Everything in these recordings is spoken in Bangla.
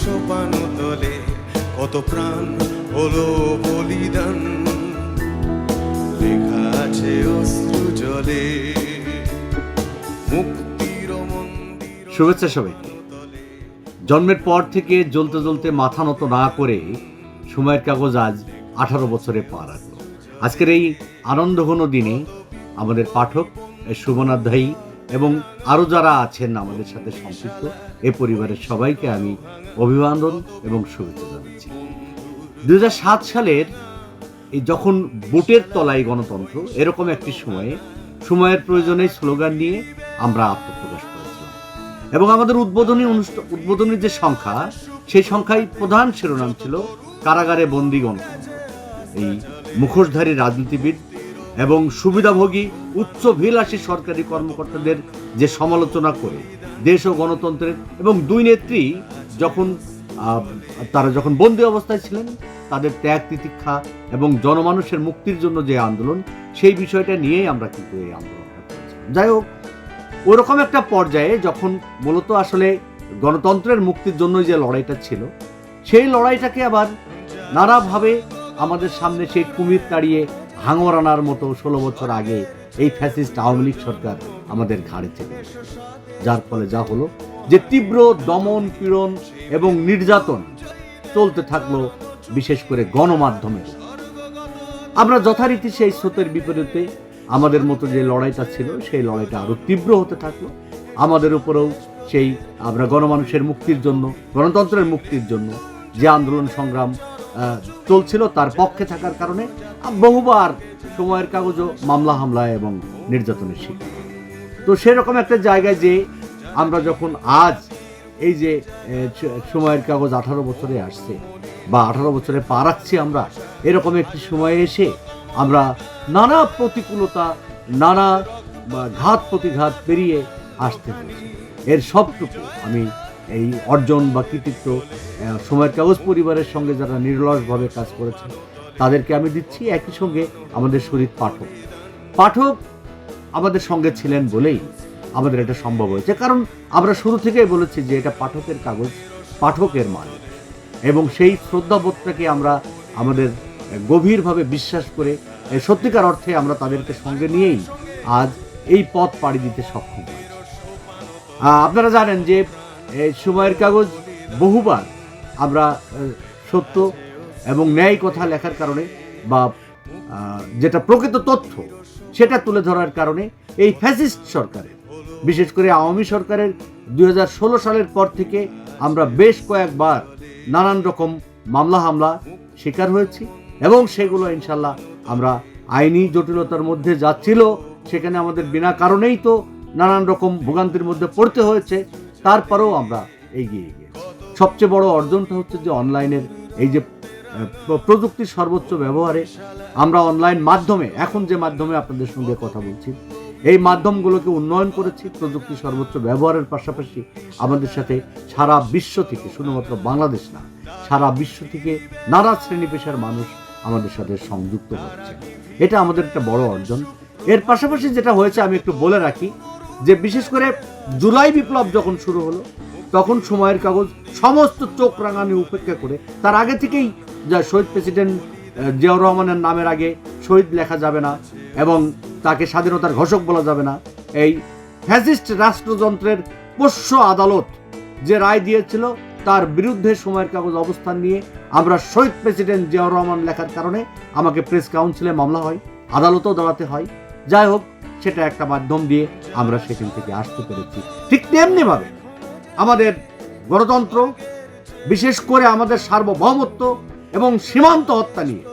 সোপান তলে কত প্রাণ হলো বলিদান। লেখা আছে অশ্রু জলে মুক্তির শুভেচ্ছা সবাইকে। জন্মের পর থেকে জ্বলতে জ্বলতে মাথা নত না করে সময়ের কাগজ আজ আঠারো বছরে পা রাখল আজকের এই আনন্দ আনন্দঘন দিনে আমাদের পাঠক এ শুভনাধ্যায়ী এবং আরও যারা আছেন আমাদের সাথে সম্পৃক্ত, এ পরিবারের সবাইকে আমি অভিবাদন এবং শুভেচ্ছা জানাচ্ছি। দুহাজার সাত সালের এই যখন বোটের তলায় গণতন্ত্র, এরকম একটি সময়ে, সময়ের প্রয়োজনে স্লোগান নিয়ে আমরা আত্মপ্রকাশ করেছিলাম। এবং আমাদের উদ্বোধনী অনুষ্ঠান উদ্বোধনীর যে সংখ্যা, সেই সংখ্যায় প্রধান শিরোনাম ছিল কারাগারে বন্দি গণতন্ত্র। এই মুখোশধারী রাজনীতিবিদ এবং সুবিধাভোগী উচ্চভিলাষী সরকারি কর্মকর্তাদের যে সমালোচনা করে দেশ ও গণতন্ত্রের এবং দুই নেত্রী যখন তারা যখন বন্দি অবস্থায় ছিলেন, তাদের ত্যাগ, তিতিক্ষা এবং জনমানুষের মুক্তির জন্য যে আন্দোলন, সেই বিষয়টা নিয়েই আমরা কিন্তু এই আন্দোলন যাই হোক, ওরকম একটা পর্যায়ে যখন মূলত আসলে গণতন্ত্রের মুক্তির জন্য যে লড়াইটা ছিল, সেই লড়াইটাকে আবার নানাভাবে আমাদের সামনে সেই কুমির তাড়িয়ে হাঙর আনার মতো ষোলো বছর আগে এই ফ্যাসিস্ট আওয়ামী লীগ সরকার আমাদের ঘাড়ে চেপে যার ফলে যা হলো যে তীব্র দমন পীড়ন এবং নির্যাতন চলতে থাকল বিশেষ করে গণমাধ্যমে আমরা যথারীতি সেই স্রোতের বিপরীতে আমাদের মতো যে লড়াইটা ছিল, সেই লড়াইটা আরও তীব্র হতে থাকল। আমাদের উপরেও সেই আমরা গণমানুষের মুক্তির জন্য, গণতন্ত্রের মুক্তির জন্য যে আন্দোলন সংগ্রাম চলছিল তার পক্ষে থাকার কারণে বহুবার সময়ের কাগজও মামলা হামলা এবং নির্যাতনের শিকার। তো সেরকম একটা জায়গায় যে আমরা যখন আজ এই যে সময়ের কাগজ আঠারো বছরে আসছে বা আঠারো বছরে পা রাখছি আমরা, এরকম একটি সময়ে এসে আমরা নানা প্রতিকূলতা, নানা ঘাত প্রতিঘাত পেরিয়ে আসতে হয়েছে এর সবটুকু আমি এই অর্জন বা কৃতিত্ব সময়ের কাগজ পরিবারের সঙ্গে যারা নির্লসভাবে কাজ করেছে তাদেরকে আমি দিচ্ছি একই সঙ্গে আমাদের শরীর পাঠক। পাঠক আমাদের সঙ্গে ছিলেন বলেই আমাদের এটা সম্ভব হয়েছে। কারণ আমরা শুরু থেকেই বলেছি যে এটা পাঠকের কাগজ, পাঠকের মানে। এবং সেই শ্রদ্ধাবোধটাকে আমরা আমাদের গভীরভাবে বিশ্বাস করে সত্যিকার অর্থে আমরা তাদেরকে সঙ্গে নিয়েই আজ এই পথ পাড়ি দিতে সক্ষম হয়েছি। আপনারা জানেন যে সময়ের কাগজ বহুবার আমরা সত্য এবং ন্যায় কথা লেখার কারণে বা যেটা প্রকৃত তথ্য সেটা তুলে ধরার কারণে এই ফ্যাসিস্ট সরকারের, বিশেষ করে আওয়ামী সরকারের দুই হাজার ষোলো সালের পর থেকে আমরা বেশ কয়েকবার নানান রকম মামলা, হামলা শিকার হয়েছি এবং সেগুলো ইনশাল্লাহ আমরা আইনি জটিলতার মধ্যে যাচ্ছিল। সেখানে আমাদের বিনা কারণেই তো নানান রকম ভোগান্তির মধ্যে পড়তে হয়েছে। তারপরেও আমরা এগিয়ে গিয়েছি। সবচেয়ে বড় অর্জনটা হচ্ছে যে অনলাইনের এই যে প্রযুক্তির সর্বোচ্চ ব্যবহারে আমরা অনলাইন মাধ্যমে, এখন যে মাধ্যমে আপনাদের সঙ্গে কথা বলছি, এই মাধ্যমগুলোকে উন্নয়ন করেছি, প্রযুক্তির সর্বোচ্চ ব্যবহারের পাশাপাশি আমাদের সাথে সারা বিশ্ব থেকে, শুধুমাত্র বাংলাদেশ না, সারা বিশ্ব থেকে নানা শ্রেণি পেশার মানুষ আমাদের সাথে সংযুক্ত হচ্ছে। এটা আমাদের একটা বড় অর্জন। এর পাশাপাশি যেটা হয়েছে, আমি একটু বলে রাখি যে বিশেষ করে জুলাই বিপ্লব যখন শুরু হলো, তখন সময়ের কাগজ সমস্ত চোখ রাঙানি উপেক্ষা করে, তার আগে থেকেই যা শহীদ প্রেসিডেন্ট জিয়াউর রহমানের নামের আগে শহীদ লেখা যাবে না এবং তাকে স্বাধীনতার ঘোষক বলা যাবে না। এই ফ্যাসিস্ট রাষ্ট্রযন্ত্রের পোষ্য আদালত যে রায় দিয়েছিল, তার বিরুদ্ধে সময়ের কাগজ অবস্থান নিয়ে আমরা শহীদ প্রেসিডেন্ট জিয়াউর রহমান লেখার কারণে আমাকে প্রেস কাউন্সিলে মামলা হয়, আদালতেও দাঁড়াতে হয়। যাই হোক সেটা একটা মাধ্যম দিয়ে আমরা সেখান থেকে আসতে পেরেছি। ঠিক তেমনিভাবে আমাদের গণতন্ত্র, বিশেষ করে আমাদের সার্বভৌমত্ব এবং সীমান্ত হত্যা নিয়ে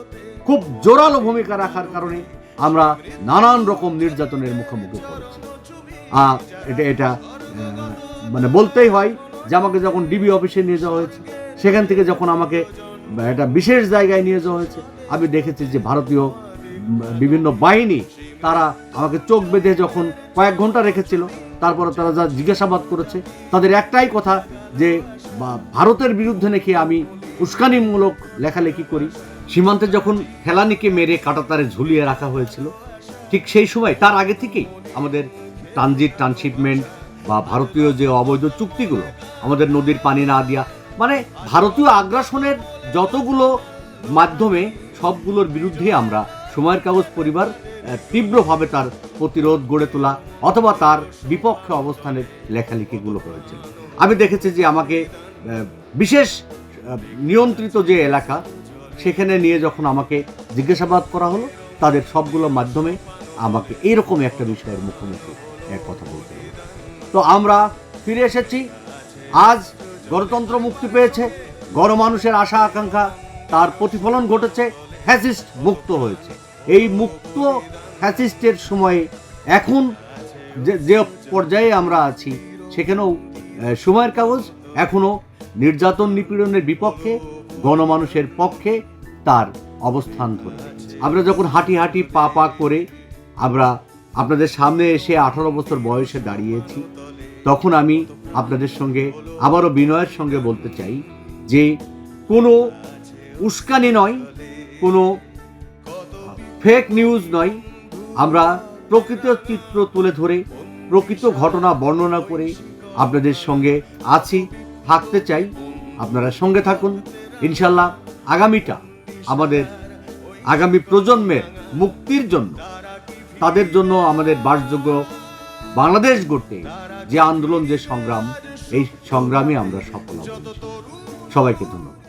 খুব জোরালো ভূমিকা রাখার কারণে আমরা নানান রকম নির্যাতনের মুখোমুখি পড়েছি। আর এটা এটা মানে বলতেই হয় যে আমাকে যখন ডিবি অফিসে নিয়ে যাওয়া হয়েছে, সেখান থেকে যখন আমাকে একটা বিশেষ জায়গায় নিয়ে যাওয়া হয়েছে, আমি দেখেছি যে ভারতীয় বিভিন্ন বাহিনী তারা আমাকে চোখ বেঁধে যখন কয়েক ঘণ্টা রেখেছিল, তারপরে তারা যা জিজ্ঞাসাবাদ করেছে, তাদের একটাই কথা যে ভারতের বিরুদ্ধে নাকি আমি উস্কানিমূলক লেখালেখি করি। সীমান্তে যখন ফেলানিকে মেরে কাটাতারে ঝুলিয়ে রাখা হয়েছিল, ঠিক সেই সময়, তার আগে থেকেই আমাদের ট্রানজিট ট্রান্সশিপমেন্ট বা ভারতীয় যে অবৈধ চুক্তিগুলো, আমাদের নদীর পানি না দিয়া মানে ভারতীয় আগ্রাসনের যতগুলো মাধ্যমে সবগুলোর বিরুদ্ধে আমরা সময়ের কাগজ পরিবার তীব্রভাবে তার প্রতিরোধ গড়ে তোলা অথবা তার বিপক্ষে অবস্থানের লেখালেখিগুলো করেছে আমি দেখেছি যে আমাকে বিশেষ নিয়ন্ত্রিত যে এলাকা, সেখানে নিয়ে যখন আমাকে জিজ্ঞাসাবাদ করা হলো, তাদের সবগুলো মাধ্যমে আমাকে এইরকম একটা বিষয়ের মুখোমুখি এক কথা বলতে হলো। তো আমরা ফিরে এসেছি। আজ গণতন্ত্র মুক্তি পেয়েছে, গণমানুষের আশা আকাঙ্ক্ষা তার প্রতিফলন ঘটেছে। ফ্যাসিস্ট মুক্ত হয়েছে। এই মুক্ত ফ্যাসিস্টের সময়ে এখন যে পর্যায়ে আমরা আছি, সেখানেও সময়ের কাগজ এখনও নির্যাতন নিপীড়নের বিপক্ষে, গণমানুষের পক্ষে তার অবস্থান ধরে। আমরা যখন হাঁটি হাঁটি পা পা করে আমরা আপনাদের সামনে এসে আঠারো বছর বয়সে দাঁড়িয়েছি, তখন আমি আপনাদের সঙ্গে আবারও বিনয়ের সঙ্গে বলতে চাই যে কোনো উস্কানি নয় কোনো ফেক নিউজ নয়। আমরা প্রকৃত চিত্র তুলে ধরে, প্রকৃত ঘটনা বর্ণনা করে আপনাদের সঙ্গে আছি, থাকতে চাই। আপনারা সঙ্গে থাকুন। ইনশাল্লাহ আগামীটা আমাদের, আগামী প্রজন্মের মুক্তির জন্য, তাদের জন্য আমাদের বাসযোগ্য বাংলাদেশ গড়তে যে আন্দোলন, যে সংগ্রাম, এই সংগ্রামে আমরা সফল সবাইকে ধন্যবাদ।